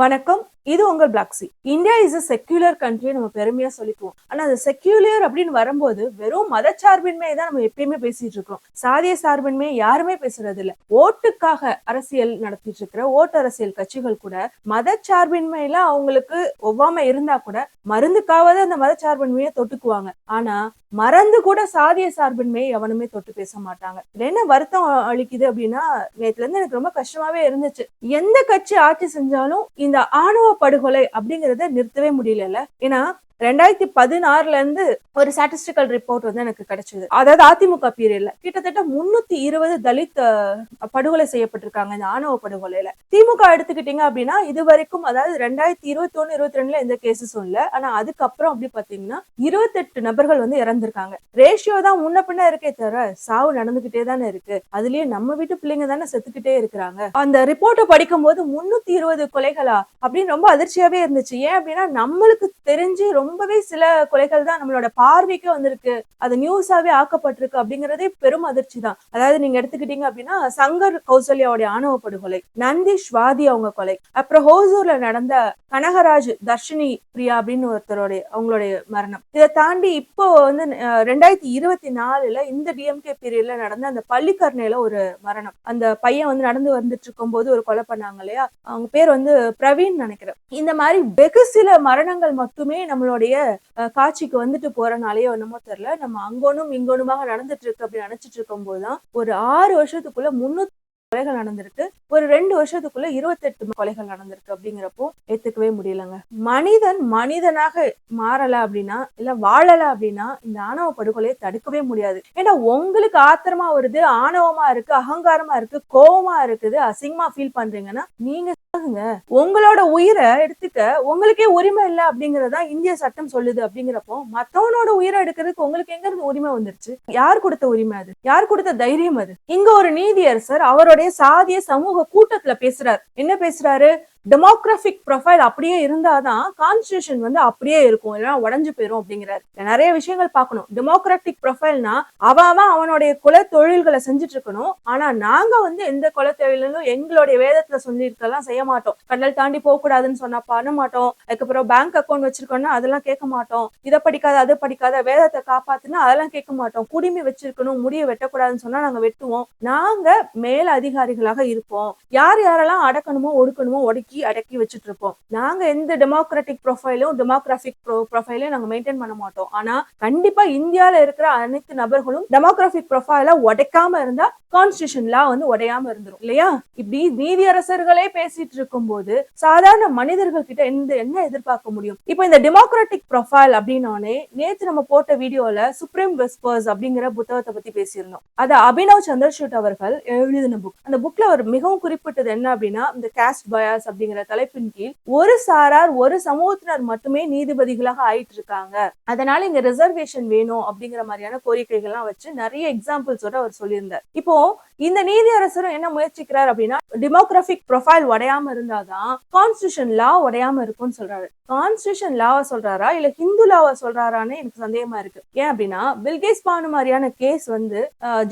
வணக்கம். இது உங்கள் proxy India is a secular country நம்ம பெருமையா சொல்லிக்குவோம். ஆனா அது செக்யூலர் அப்படின்னு வரும்போது வெறும் மதச்சார்பின்மையை தான் நம்ம எப்பயுமே பேசிட்டு இருக்கோம் சாதிய சார்பின்மையை யாருமே பேசுறது இல்ல ஓட்டுக்காக அரசியல் நடத்திட்டு இருக்கிற ஓட்டு அரசியல் கட்சிகள் கூட மதச்சார்பின்மையில அவங்களுக்கு ஒவ்வாம இருந்தா கூட மருந்துக்காவது அந்த மதச்சார்பின்மையை தொட்டுக்குவாங்க. ஆனா மறந்து கூட சாதிய சார்பின்மையை எவனுமே தொட்டு பேச மாட்டாங்க. இதுல என்ன வருத்தம் அளிக்குது அப்படின்னா நேத்துல இருந்து எனக்கு ரொம்ப கஷ்டமாவே இருந்துச்சு. எந்த கட்சி ஆட்சி செஞ்சாலும் இந்த ஆணவ படுகொலை அப்படிங்கறத நிறுத்தவே முடியல ஏன்னா ரெண்டாயிரத்தி பதினாறுல இருந்து ஒரு ஸ்டாட்டிஸ்டிக்கல் ரிப்போர்ட் வந்து எனக்கு கிடைச்சது. அதாவது அதிமுக பீரியட்ல கிட்டத்தட்ட முன்னூத்தி இருபது தலித் படுகொலை செய்யப்பட்டிருக்காங்க இந்த ஆணவ படுகொலையில. திமுக எடுத்துக்கிட்டீங்க அப்படின்னா இது வரைக்கும் அதாவது ரெண்டாயிரத்தி இருபத்தி ஒண்ணு இருபத்தி ரெண்டுல எந்த கேசஸும் இல்ல. ஆனா அதுக்கப்புறம் அப்படி பாத்தீங்கன்னா இருபத்தெட்டு நபர்கள் வந்து இறந்திருக்காங்க. ரேஷியோ தான் முன்ன பின்ன இருக்கே தவிர சாவு நடந்துகிட்டே தானே இருக்கு. அதுலயே நம்ம வீட்டு பிள்ளைங்க தானே செத்துக்கிட்டே இருக்கிறாங்க. அந்த ரிப்போர்ட்டை படிக்கும் போது முன்னூத்தி இருபது கொலைகளா அப்படின்னு ரொம்ப அதிர்ச்சியாவே இருந்துச்சு. ஏன் அப்படின்னா நம்மளுக்கு தெரிஞ்சு ரொம்ப ரொம்பவே சில கொலைகள் தான் நம்மளோட பார்வைக்கு வந்திருக்கு. அது நியூஸாவே ஆக்கப்பட்டிருக்கு அப்படிங்கறதே பெரும் அதிர்ச்சி தான் அதாவது நீங்க எடுத்துக்கிட்டீங்க அப்படின்னா சங்கர் கௌசல்யாவுடைய ஆணவ படுகொலை நந்தி ஸ்வாதி அவங்க கொலை அப்புறம் ஹோசூர்ல நடந்த கனகராஜ் தர்ஷினி பிரியா அப்படின்னு ஒருத்தருடைய அவங்களுடைய மரணம். இதை தாண்டி இப்போ வந்து ரெண்டாயிரத்தி இருபத்தி நாலுல இந்த டிஎம்கே பீரியட்ல நடந்த அந்த பள்ளிக்கரணையில ஒரு மரணம். அந்த பையன் வந்து நடந்து வந்துட்டு இருக்கும் போது ஒரு கொலை பண்ணாங்க இல்லையா? அவங்க பேர் வந்து பிரவீன் நினைக்கிறேன். இந்த மாதிரி வெகு சில மரணங்கள் மட்டுமே நம்மளோட அஹ், காட்சிக்கு வந்துட்டு போறனாலேயோ என்னமோ தெரியல நம்ம அங்கோனும் இங்கோனுமாக நடந்துட்டு இருக்கு அப்படின்னு நினைச்சிட்டு இருக்கும் போதுதான் ஒரு ஆறு வருஷத்துக்குள்ள முன்னூத்தி கொலைகள் நடந்திருக்கு. ஒரு ரெண்டு வருஷத்துக்குள்ள இருபத்தெட்டு கொலைகள் நடந்திருக்கு அப்படிங்கிறப்போ ஏத்துக்கவே முடியலங்க. மனிதன் மனிதனாக மாறல அப்படின்னா இல்ல வாழல அப்படின்னா இந்த ஆணவ படுகொலையை தடுக்கவே முடியாது. ஏன்னா உங்களுக்கு ஆத்திரமா வருது ஆணவமா இருக்கு அகங்காரமா இருக்கு கோவமா இருக்குது அசிங்கமா ஃபீல் பண்றீங்கன்னா நீங்க சாகுங்க. உங்களோட உயிரை எடுத்துக்க உங்களுக்கே உரிமை இல்லை அப்படிங்கறதா இந்திய சட்டம் சொல்லுது அப்படிங்கிறப்போ மத்தவனோட உயிரை எடுக்கிறதுக்கு உங்களுக்கு எங்க இருந்து உரிமை வந்துருச்சு? யார் கொடுத்த உரிமை அது? யார் கொடுத்த தைரியம் அது? இங்க ஒரு நீதியரசர் அவருடைய சாதிய சமூக கூட்டத்துல பேசுறாரு. என்ன பேசுறாரு? டெமோக்ராபிக் ப்ரொஃபைல் அப்படியே இருந்தாதான் கான்ஸ்டியூஷன் வந்து அப்படியே இருக்கும். இல்லைன்னா உடஞ்சு போயிரும் அப்படிங்கிறாரு. நிறைய விஷயங்கள் பார்க்கணும். டெமோக்ராட்டிக் ப்ரொஃபைல்னா அவன் அவன் அவனுடைய குல தொழில்களை செஞ்சுட்டு இருக்கணும் ஆனா நாங்க வந்து எந்த குல தொழிலும் எங்களுடைய வேதத்துல சொல்லியிருக்கலாம் செய்ய மாட்டோம். கடல் தாண்டி போக கூடாதுன்னு சொன்னா பண்ண மாட்டோம். அதுக்கப்புறம் பேங்க் அக்கௌண்ட் வச்சிருக்கோம்னா அதெல்லாம் கேட்க மாட்டோம். இதை படிக்காத அது படிக்காத வேதத்தை காப்பாத்துனா அதெல்லாம் கேட்க மாட்டோம். குடிமை வச்சிருக்கணும் முடிய வெட்டக்கூடாதுன்னு சொன்னா நாங்க வெட்டுவோம். நாங்க மேல் அதிகாரிகளாக இருப்போம். யார் யாரெல்லாம் அடக்கணுமோ ஒடுக்கணுமோ ஒடுக்கி அடக்கி வச்சுட்டு இருப்போம் நாங்க எந்த டெமோக்ராட்டிக் ப்ரொஃபைலும் டெமோக்ராபிக் ப்ரொஃபைலையும் நாங்க மெயின்டைன் பண்ண மாட்டோம். ஆனா கண்டிப்பா இந்தியால இருக்கிற அனைத்து நபர்களும் டெமோக்ராஃபிக் ப்ரொஃபைல உடைக்காம இருந்தா கான்ஸ்டியூஷன் லா வந்து உடையாம இருந்துரும். இல்லையா? இப்படி நீதியரசர்களே பேசிட்டு இருக்கும்போது சாதாரண மனிதர்கள் கிட்ட எந்த என்ன எதிர்பார்க்க முடியும்? இப்போ இந்த டெமோக்ராட்டிக் ப்ரொஃபைல் அப்படின்னோடனே நேத்து நம்ம போட்ட வீடியோல சுப்ரீம் வெஸ்பர்ஸ் அப்படிங்கிற புத்தகத்தை பத்தி பேசியிருந்தோம். அது அபினவ் சந்திரசூட் அவர்கள் எழுதின புக் அந்த புக்ல அவர் மிகவும் குறிப்பிட்டது என்ன அப்படின்னா இந்த காஸ்ட் பயாஸ் அப்படிங்கிற தலைப்பின் கீழ் ஒரு சாரார் ஒரு சமூகத்தினர் மட்டுமே நீதிபதிகளாக ஆயிட்டு இருக்காங்க அதனால இங்க ரிசர்வேஷன் வேணும் அப்படிங்கிற மாதிரியான கோரிக்கைகள்லாம் வச்சு நிறைய எக்ஸாம்பிள்ஸோட அவர் சொல்லியிருந்தார். இப்போ இந்த நீதியரசரும் என்ன முயற்சிக்கிறார் அப்படின்னா டெமோகிராபிக் ப்ரொஃபைல் உடையாம இருந்தாதான் கான்ஸ்டியூஷன் லா உடையாம இருக்கும்னு சொல்றாரு. கான்ஸ்டியூஷன் லாவை சொல்றாரா? இல்ல ஹிந்து லாவை சொல்றாரான்னு எனக்கு சந்தேகமா இருக்கு. ஏன் அப்படின்னா பில்கேஸ் பானு மாதிரியான கேஸ் வந்து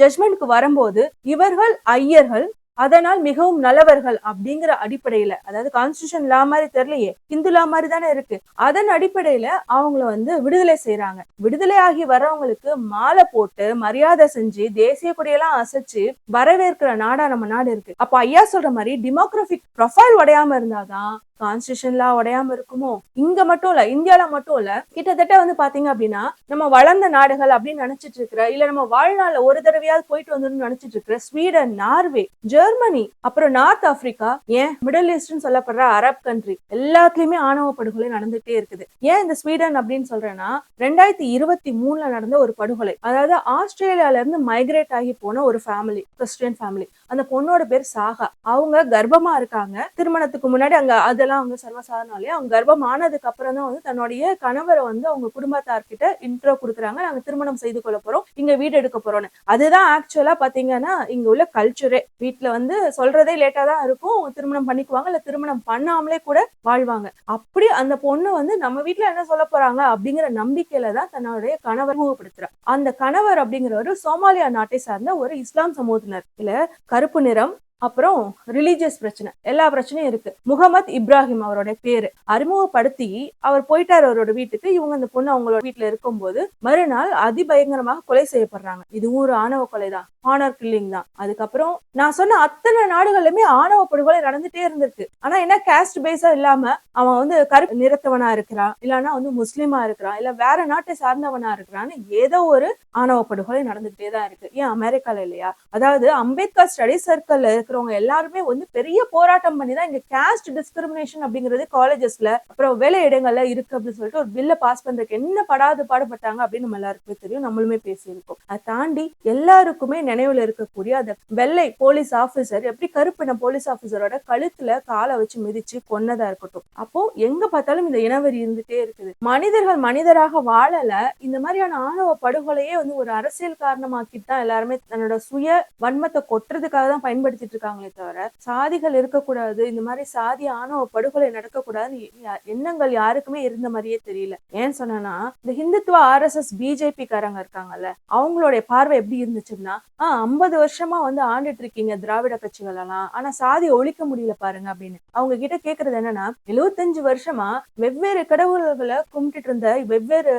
ஜட்மெண்ட்க்கு வரும்போது இவர்கள் ஐயர்கள் அதனால் மிகவும் நல்லவர்கள் அப்படிங்கிற அடிப்படையில அதாவது கான்ஸ்டியூஷன் லா மாதிரி தெரியலையே ஹிந்து லா மாதிரி தானே இருக்கு. அதன் அடிப்படையில அவங்கள வந்து விடுதலை செய்யறாங்க விடுதலை ஆகி வரவங்களுக்கு மாலை போட்டு மரியாதை செஞ்சு தேசிய கொடியெல்லாம் அசைச்சு வரவேற்கிற நாடா நம்ம நாடு இருக்கு. அப்ப ஐயா சொல்ற மாதிரி டெமோக்ராபிக் ப்ரொஃபைல் உடையாம இருந்தாதான் கான்ஸ்டியூஷன்லாம் உடையாம இருக்குமோ? இங்க மட்டும் இல்ல இந்தியால மட்டும் இல்ல கிட்டத்தட்ட வந்து பாத்தீங்க அப்படின்னா நம்ம வளர்ந்த நாடுகள் அப்படின்னு நினைச்சிட்டு இருக்கிற இல்ல நம்ம வாழ்நாள்ல ஒரு தடவையாவது போயிட்டு வந்துடும் நினைச்சிட்டு இருக்கிற ஸ்வீடன் நார்வே ஜெர்மனி அப்புறம் நார்த் ஆப்பிரிக்கா ஏன்? மிடில் ஈஸ்ட்னு சொல்லப்படுற அரப் கண்ட்ரி எல்லாத்துலயுமே ஆணவ படுகொலை நடந்துட்டே இருக்குது. ஏன் இந்த ஸ்வீடன் அப்படின்னு சொல்றேன்னா ரெண்டாயிரத்தி இருபத்தி மூணுல நடந்த ஒரு படுகொலை. அதாவது ஆஸ்திரேலியால இருந்து மைக்ரேட் ஆகி போன ஒரு ஃபேமிலி கிறிஸ்டியன் ஃபேமிலி அந்த பொண்ணோட பேர் சாகா. அவங்க கர்ப்பமா இருக்காங்க. திருமணத்துக்கு முன்னாடி அங்க இதெல்லாம் அவங்க சர்வசாதாரணம் அவங்க கர்ப்பம் ஆனதுக்கு அப்புறம் தான் வந்து தன்னுடைய கணவரை வந்து அவங்க குடும்பத்தார்கிட்ட இன்ட்ரோ கொடுக்குறாங்க. நாங்க திருமணம் செய்து கொள்ள போறோம். இங்க வீடு எடுக்க போறோம்னு. அதுதான் ஆக்சுவலா பாத்தீங்கன்னா இங்க உள்ள கல்ச்சரே வீட்டுல வந்து சொல்றதே லேட்டா தான் இருக்கும். திருமணம் பண்ணிக்குவாங்க. இல்ல திருமணம் பண்ணாமலே கூட வாழ்வாங்க. அப்படி அந்த பொண்ணு வந்து நம்ம வீட்டுல என்ன சொல்ல போறாங்க? அப்படிங்கிற நம்பிக்கையில தான் தன்னுடைய கணவர் முகப்படுத்துறா அந்த கணவர் அப்படிங்கிறவர் சோமாலியா நாட்டை சார்ந்த ஒரு இஸ்லாம் சமூகத்தினர். இல்ல கருப்பு நிறம் அப்புறம் ரிலீஜியஸ் பிரச்சனை. எல்லா பிரச்சனையும் இருக்கு. முகமது இப்ராஹிம் அவரோட பேரு. அறிமுகப்படுத்தி அவர் போயிட்டார் அவரோட வீட்டுக்கு. இவங்க அந்த பொண்ணு அவங்களோட வீட்டுல இருக்கும்போது மறுநாள் அதிபயங்கரமாக கொலை செய்யப்படுறாங்க. இதுவும் ஒரு ஆணவ கொலை தான் ஆனர் கில்லிங் தான். அதுக்கப்புறம் நான் சொன்ன அத்தனை நாடுகளிலுமே ஆணவ படுகொலை நடந்துட்டே இருந்திருக்கு. ஆனா என்ன கேஸ்ட் பேஸா இல்லாம அவன் வந்து கருப்பு நிறத்தவனா இருக்கிறான். இல்லைன்னா வந்து முஸ்லீமா இருக்கிறான். இல்ல வேற நாட்டை சார்ந்தவனா இருக்கிறான்னு ஏதோ ஒரு ஆணவ படுகொலை நடந்துகிட்டே தான் இருக்கு. ஏன் அமெரிக்கால இல்லையா? அதாவது அம்பேத்கர் ஸ்டடி சர்க்கிள் இருக்கிறவங்க எல்லாருமே வந்து பெரிய போராட்டம் பண்ணி தான் இங்க கேஸ்ட் டிஸ்கிரிமினேஷன் அப்படிங்கிறது காலேஜஸ்ல அப்புறம் வேலை இடங்கள்ல இருக்கு அப்படின்னு சொல்லிட்டு ஒரு பில்ல பாஸ் பண்றதுக்கு என்ன படாது பாடுபட்டாங்க அப்படின்னு நம்ம எல்லாருக்குமே தெரியும். நம்மளுமே பேசியிருக்கோம். அதை தாண்டி எல்லாருக்குமே நினைவுல இருக்கக்கூடிய அந்த வெள்ளை போலீஸ் ஆபீசர் எப்படி கருப்பின போலீஸ் ஆபீசரோட கழுத்துல காலை வச்சு மிதிச்சு கொன்னதா இருக்கட்டும். அப்போ எங்க பார்த்தாலும் இந்த இனவெறி இருந்துட்டே இருக்குது. மனிதர்கள் மனிதராக வாழல. இந்த மாதிரியான ஆணவ படுகொலையே வந்து ஒரு அரசியல் காரணமாக்கிட்டு தான் எல்லாருமே தன்னோட சுய வன்மத்தை கொட்டுறதுக்காக தான் பயன்படுத்திட்டு இருக்காங்களே தவிர சாதிகள் இருக்கக்கூடாது இந்த மாதிரி சாதி ஆணவ படுகொலை நடக்கக்கூடாதுன்னு எண்ணங்கள் யாருக்குமே இருந்த மாதிரியே தெரியல. ஏன் சொன்னா இந்த ஹிந்துத்துவ ஆர்எஸ்எஸ் பிஜேபி காரங்க இருக்காங்கல்ல அவங்களுடைய பார்வை எப்படி இருந்துச்சுன்னா ஆஹ் ஐம்பது வருஷமா வந்து ஆண்டுட்டு இருக்கீங்க திராவிட கட்சிகள் எல்லாம் ஆனா சாதி ஒழிக்க முடியல பாருங்க அப்படின்னு. அவங்க கிட்ட கேக்குறது என்னன்னா எழுபத்தஞ்சு வருஷமா வெவ்வேறு கடவுள்களை கும்பிட்டுட்டு இருந்த வெவ்வேறு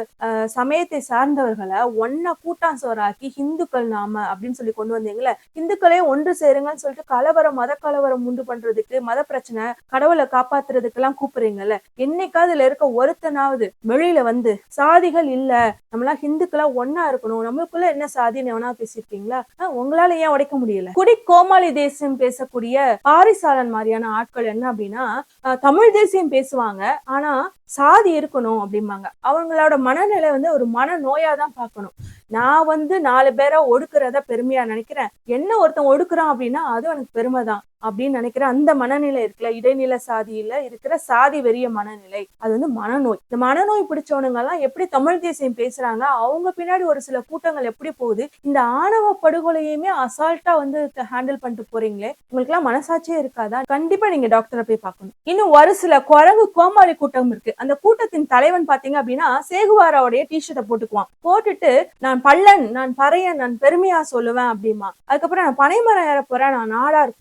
சமயத்தை சார்ந்தவர்களை ஒன்னா கூட்டாஞ்சோறாக்கி ஹிந்துக்கள் நாம அப்படின்னு சொல்லி கொண்டு வந்தீங்களே ஹிந்துக்களே ஒன்று சேருங்கன்னு சொல்லிட்டு கலவரம் மத கலவரம் உண்டு பண்றதுக்கு மத பிரச்சனை கடவுளை காப்பாத்துறதுக்கு எல்லாம் கூப்பிடுறீங்கல்ல? என்னைக்கா அதுல இருக்க ஒருத்தனாவது வெளியில வந்து சாதிகள் இல்ல நம்மளாம் ஹிந்துக்களா ஒன்னா இருக்கணும் நம்மளுக்குள்ள என்ன சாதின்னு எவனா பேசிருக்கீங்களா ஆஹ், உங்களால ஏன் உடைக்க முடியல? குடி கோமாளி தேசியம் பேசக்கூடிய பாரிசாலன் மாதிரியான ஆட்கள் என்ன அப்படின்னா ஆஹ், தமிழ் தேசியம் பேசுவாங்க ஆனா சாதி இருக்கணும் அப்படிம்பாங்க. அவங்களோட மனநிலை வந்து ஒரு மன நோயா தான் பார்க்கணும். நான் வந்து நாலு பேரை ஒடுக்குறத பெருமையா நினைக்கிறேன். என்ன ஒருத்தன் ஒடுக்குறான் அப்படின்னா அது எனக்கு பெருமை தான் அப்படின்னு நினைக்கிற அந்த மனநிலை இருக்குல்ல இடைநில சாதியில இருக்கிற சாதி வெறிய மனநிலை. அது வந்து மனநோய். இந்த மனநோய் பிடிச்சவனுங்க எல்லாம் எப்படி தமிழ் தேசியம் பேசுறாங்க அவங்க பின்னாடி ஒரு சில கூட்டங்கள் எப்படி போகுது இந்த ஆணவ படுகொலையுமே அசால்ட்டா வந்து ஹேண்டில் பண்ணிட்டு போறீங்களே உங்களுக்கு எல்லாம் மனசாட்சியே இருக்காதா? கண்டிப்பா நீங்க டாக்டரை போய் பார்க்கணும். இன்னும் ஒரு சில குரங்கு கோமாளி கூட்டம் இருக்கு. அந்த கூட்டத்தின் தலைவன் பாத்தீங்க அப்படின்னா சேகுவாராவுடைய டிஷர்ட்டை போட்டுக்குவான். போட்டுட்டு நான் பள்ளன் நான் பறையன் நான் பெருமையா சொல்லுவேன் அப்படிமா அதுக்கப்புறம் நான் பனைமரம் ஏற போறேன் நான் நாடார்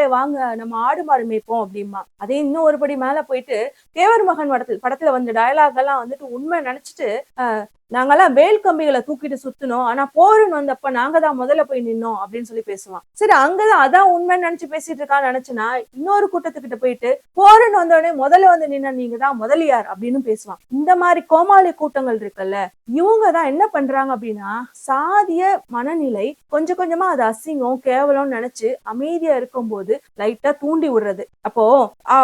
கோனார்களே வாங்க நம்ம ஆடு மாடு மேய்ப்போம் அப்படிமா அதே இன்னும் ஒருபடி மேல போயிட்டு தேவர் மகன் படத்தில் படத்துல வந்த டயலாக் எல்லாம் வந்துட்டு உண்மை நினைச்சிட்டு நாங்கெல்லாம் வேல் கம்பிகளை தூக்கிட்டு சுத்தினோம். ஆனா போருன்னு வந்தப்ப நாங்க தான் முதல்ல போய் நின்னோம் அப்படின்னு சொல்லி பேசுவான். சரி அங்கதான் அதான் உண்மைன்னு நினைச்சு பேசிட்டு இருக்கான்னு நினைச்சுனா இன்னொரு கூட்டத்துக்கிட்ட போயிட்டு போருன்னு வந்தோடனே முதல்ல வந்து நின்ன நீங்க தான் முதலியார் அப்படின்னு பேசுவான். இந்த மாதிரி கோமாளி கூட்டங்கள் இருக்குல்ல இவங்க தான் என்ன பண்றாங்க அப்படின்னா சாதிய மனநிலை கொஞ்சம் கொஞ்சமா அது அசிங்கம் கேவலம்னு நினைச்சு அமைதியா இருக்கும்போது லைட்டா தூண்டி விடுறது. அப்போ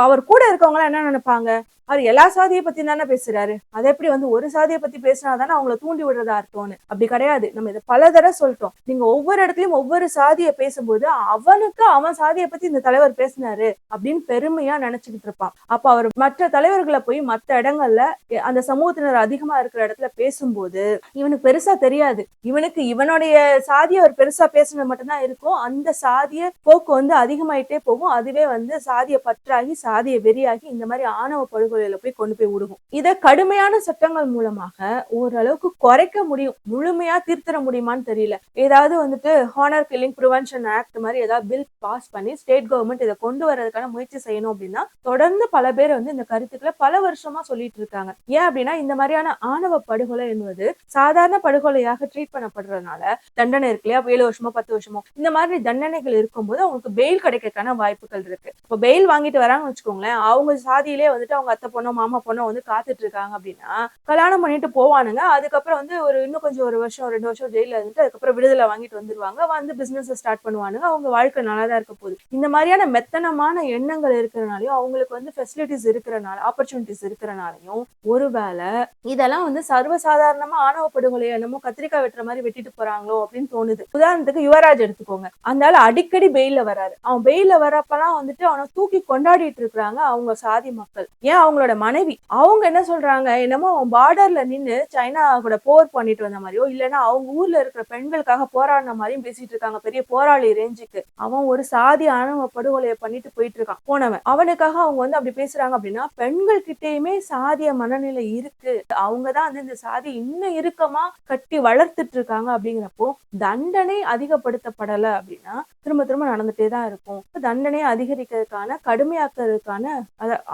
அவர் கூட இருக்கவங்க என்ன நினைப்பாங்க? அவர் எல்லா சாதியை பத்தி தானே பேசுறாரு. அதை எப்படி வந்து ஒரு சாதியை பத்தி பேசினா தானே அவங்கள தூண்டி விடுறதா அர்த்தம்னு? அப்படி கிடையாது. நம்ம இதை பல தடவை சொல்லிட்டோம். நீங்க ஒவ்வொரு இடத்துலயும் ஒவ்வொரு சாதியை பேசும்போது அவனுக்கு அவன் சாதியை பத்தி இந்த தலைவர் பேசினாரு அப்படின்னு பெருமையா நினைச்சுக்கிட்டு இருப்பான். அப்ப அவர் மற்ற தலைவர்களை போய் மற்ற இடங்கள்ல அந்த சமூகத்தினர் அதிகமா இருக்கிற இடத்துல பேசும்போது இவனுக்கு பெருசா தெரியாது. இவனுக்கு இவனுடைய சாதியை அவர் பெருசா பேசுனது மட்டும்தான் இருக்கும். அந்த சாதிய போக்கு வந்து அதிகமாயிட்டே போகும். அதுவே வந்து சாதிய பற்றாகி சாதிய வெறியாகி இந்த மாதிரி ஆணவ படுகொலையில போய் கொண்டு போய் விடுவோம். இத கடுமையான சட்டங்கள் மூலமாக ஓரளவுக்கு குறைக்க முடியும். முழுமையா தீர்த்திட முடியுமான்னு தெரியல. ஏதாவது வந்துட்டு ஹானர் கில்லிங் ப்ரிவென்ஷன் ஆக்ட் மாதிரி ஏதாவது பில் பாஸ் பண்ணி ஸ்டேட் கவர்மெண்ட் இதை கொண்டு வர்றதுக்கான முயற்சி செய்யணும் அப்படின்னா தொடர்ந்து பல பேர் வந்து இந்த கருத்துக்களை பல வருஷமா சொல்லிட்டு இருக்காங்க. ஏன் அப்படின்னா இந்த மாதிரியான ஆணவ படுகொலை என்பது சாதாரண படுகொலையாக ட்ரீட் பண்ணப்படுறதுனால தண்டனை இருக்கு இல்லையா? ஏழு வருஷமோ பத்து வருஷமோ? இந்த மாதிரி தண்டனைகள் இருக்கும்போது அவங்களுக்கு பெயில் கிடைக்கிறதுக்கான வாய்ப்புகள் இருக்கு. இப்போ பெயில் வாங்கிட்டு வராங்கன்னு வச்சுக்கோங்களேன் அவங்க சாதியிலே வந்துட்டு அவங்க அத்தை பொண்ணோ மாமா பொண்ணோ வந்து காத்துட்டு இருக்காங்க அப்படின்னா கல்யாணம் பண்ணிட்டு போவானுங்க. அதுக்கப்புறம் வந்து ஒரு இன்னும் கொஞ்சம் ஒரு வருஷம் ரெண்டு வருஷம் ஜெயில இருந்துட்டு அதுக்கப்புறம் விடுதலை வாங்கிட்டு வந்துருவாங்க. வந்து பிசினஸ் ஸ்டார்ட் பண்ணுவானுங்க. அவங்க வாழ்க்கை நல்லா தான் இருக்க போகுது. இந்த மாதிரியான மெத்தனமான எண்ணங்கள் இருக்கிறனாலையும் அவங்களுக்கு வந்து ஃபெசிலிட்டிஸ் இருக்கிறனால ஆப்பர்ச்சுனிட்டிஸ் இருக்கிறனாலையும் ஒருவேளை இதெல்லாம் வந்து சர்வசாதாரணமா ஆணவ படுகொலை என்னமோ கத்திரிக்காய் வெட்டுற மாதிரி வெட்டிட்டு போறாங்களோ அப்படின்னு தோணுது. உதாரணத்துக்கு யுவராஜ் எடுத்துக்கோங்க. அந்த ஆள் அடிக்கடி பெயில்ல வராரு. அவன் பெயில்ல வரப்பெல்லாம் வந்துட்டு அவனை தூக்கி கொண்டாடிட்டு இருக்கிறாங்க அவங்க சாதி மக்கள். ஏன் அவங்க அவங்களோட மனைவி அவங்க என்ன சொல்றாங்க? என்னமோ அவன் பார்டர்ல நின்னு சைனா கூட போர் பண்ணிட்டு வந்த மாதிரியோ இல்லைன்னா அவங்க ஊர்ல இருக்கிற பெண்களுக்காக போராடின மாதிரியும் பேசிட்டு இருக்காங்க. பெரிய போராளி ரேஞ்சுக்கு அவன் ஒரு சாதி ஆணவ படுகொலையை பண்ணிட்டு போயிட்டு இருக்கான். போனவன். அவனுக்காக அவங்க வந்து அப்படி பேசுறாங்க அப்படின்னா பெண்கள் கிட்டேயுமே சாதிய மனநிலை இருக்கு. அவங்கதான் வந்து இந்த சாதி இன்னும் இறுக்கமா கட்டி வளர்த்துட்டு இருக்காங்க அப்படிங்கிறப்போ தண்டனை அதிகப்படுத்தப்படல அப்படின்னா திரும்ப திரும்ப நடந்துட்டே தான் இருக்கும். தண்டனை அதிகரிக்கிறதுக்கான கடுமையாக்குறதுக்கான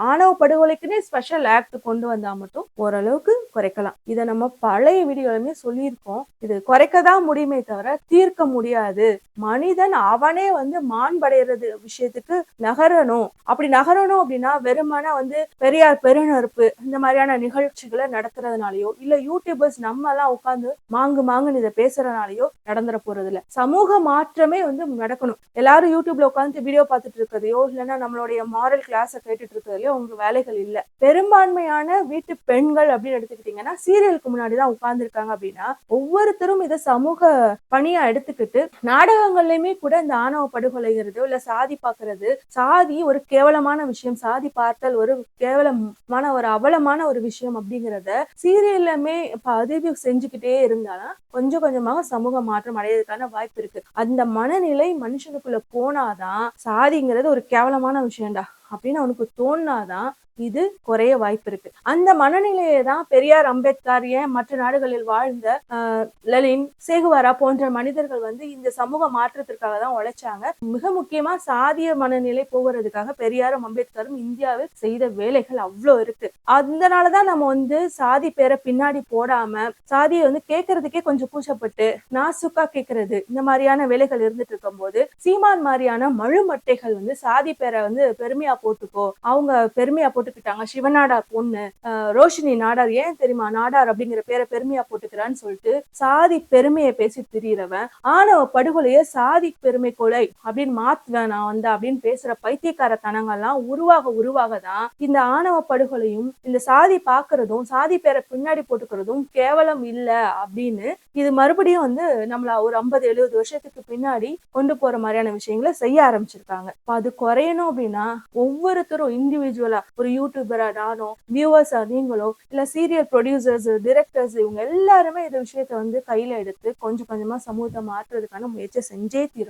ஆணவ படுகொலைக்குன்னு ஸ்பெஷல் ஆக்ட் கொண்டு வந்தா மட்டும் ஓரளவுக்கு குறைக்கலாம். இதை நம்ம பழைய வீடியோலுமே சொல்லியிருக்கோம். இது குறைக்க தான் முடியுமே தவிர தீர்க்க முடியாது. மனிதன் அவனே வந்து மாண்படைகிறது விஷயத்துக்கு நகரணும். அப்படி நகரணும் அப்படின்னா வெறுமனே வந்து பெரியார் பெருநெருப்பு இந்த மாதிரியான நிகழ்ச்சிகளை நடத்துறதுனாலயோ இல்ல யூடியூபர்ஸ் நம்ம எல்லாம் உட்காந்து மாங்கு மாங்குன்னு இதை பேசுறதுனாலயோ நடந்துட போறது இல்ல சமூக மாற்றமே வந்து நடக்கணும். எல்லாரும் யூடியூப்ல உட்காந்து வீடியோ பார்த்துட்டு இருக்கிறதையோ இல்லைன்னா நம்மளுடைய மாரல் கிளாஸை கேட்டுட்டு இருக்கிறதுலையோ உங்க வேலைகள் இல்ல. பெரும்பான்மையான வீட்டு பெண்கள் அப்படின்னு எடுத்துக்கிட்டீங்கன்னா சீரியலுக்கு முன்னாடி தான் உட்கார்ந்துருக்காங்க அப்படின்னா ஒவ்வொருத்தரும் இதை சமூக பணியா எடுத்துக்கிட்டு நாடகங்கள்லயுமே கூட இந்த ஆணவ படுகொலைகிறதோ இல்ல சாதி பாக்குறது சாதி ஒரு கேவலமான விஷயம் சாதி பார்த்தல் ஒரு கேவலமான ஒரு அவலமான ஒரு விஷயம் அப்படிங்கிறத சீரியல்லுமே பதிவு செஞ்சுக்கிட்டே இருந்தாலும் கொஞ்சம் கொஞ்சமாக சமூக மாற்றம் அடையிறதுக்கான வாய்ப்பு இருக்கு. அந்த மனநிலை மனுஷனுக்குள்ள போனாதான் சாதிங்கிறது ஒரு கேவலமான விஷயம்டா. அப்படின்னு அவனுக்கு தோணாதான் இது குறைய வாய்ப்பு இருக்கு. அந்த மனநிலையை தான் பெரியார் அம்பேத்கர் ஏன் மற்ற நாடுகளில் வாழ்ந்த லலின் சேகுவாரா போன்ற மனிதர்கள் வந்து இந்த சமூக மாற்றத்திற்காக தான் உழைச்சாங்க. மிக முக்கியமா சாதிய மனநிலை போகிறதுக்காக பெரியாரும் அம்பேத்கரும் இந்தியாவில் செய்த வேலைகள் அவ்வளோ இருக்கு. அதனாலதான் நம்ம வந்து சாதி பேரை பின்னாடி போடாம சாதியை வந்து கேட்கறதுக்கே கொஞ்சம் கூச்சப்பட்டு நாசுக்கா கேட்கறது இந்த மாதிரியான வேலைகள் இருந்துட்டு இருக்கும்போது சீமான் மாதிரியான மழுமட்டைகள் வந்து சாதி பேரை வந்து பெருமையா போட்டுக்கோ. அவங்க பெருமையா போட்டுக்கிட்டாங்க. சிவநாடார் பொண்ணு ரோஷினி நாடார் ஏன் தெரியுமா? நாடார் அப்படிங்கிற பேரை பெருமையா போட்டுக்கிறான்னு சொல்லிட்டு சாதி பெருமையை பேசி திரியறவன் ஆணவ படுகொலைய சாதி பெருமை கொலை அப்படின்னு மாத்துவேன் நான் வந்து அப்படின்னு பேசுற பைத்தியக்காரத்தனங்கள்லாம் உருவாக உருவாக தான் இந்த ஆணவ படுகொலையும் இந்த சாதி பாக்குறதும் சாதி பேரை பின்னாடி போட்டுக்கிறதும் கேவலம் இல்ல அப்படின்னு இது மறுபடியும் வந்து நம்மள ஒரு ஐம்பது எழுபது வருஷத்துக்கு பின்னாடி கொண்டு போற மாதிரியான விஷயங்களை செய்ய ஆரம்பிச்சிருக்காங்க. அது குறையணும் அப்படின்னா ஒவ்வொருத்தரும் இண்டிவிஜுவலா ஒரு யூடியூபரா நானோ வியூவர்ஸா நீங்களோ இல்ல சீரியல் ப்ரொடியூசர்ஸ் டிரெக்டர்ஸ் இவங்க எல்லாருமே இந்த விஷயத்த வந்து கையில எடுத்து கொஞ்சம் கொஞ்சமா சமூகத்தை மாற்றுறதுக்கான முயற்சி செஞ்சே தீரும்